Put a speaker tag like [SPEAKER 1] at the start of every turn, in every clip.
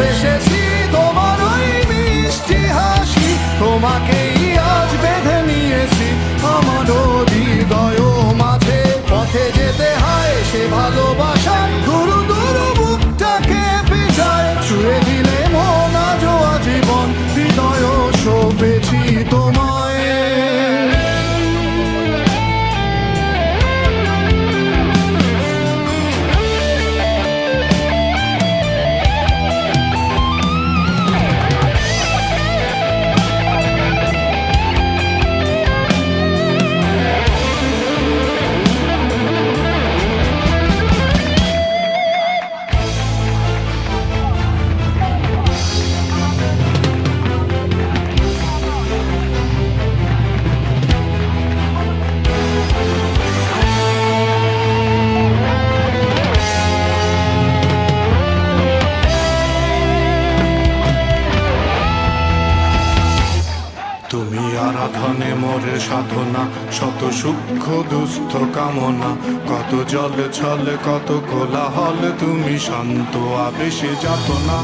[SPEAKER 1] ভালোবেসেছি তোমার ওই মিষ্টি হাসি। আজ বেঁধে নিয়েছি আমার হৃদয় মাঝে। পথে যেতে হয় সে ভালোবাসা আরাধনে মোরে সাধনা, শত সূক্ষ্ম দুস্থ কামনা। কত জল ছল, কত কোলাহল, তুমি শান্ত আবেশে যাত না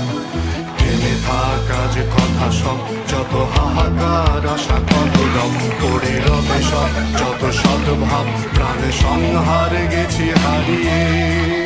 [SPEAKER 1] টেনে থাকা যে কথা সব, যত হাহাকার আশা, কত দম পড়ে রবে সব। যত সদ্ভাব, প্রাণে সংহার গেছি হারিয়ে।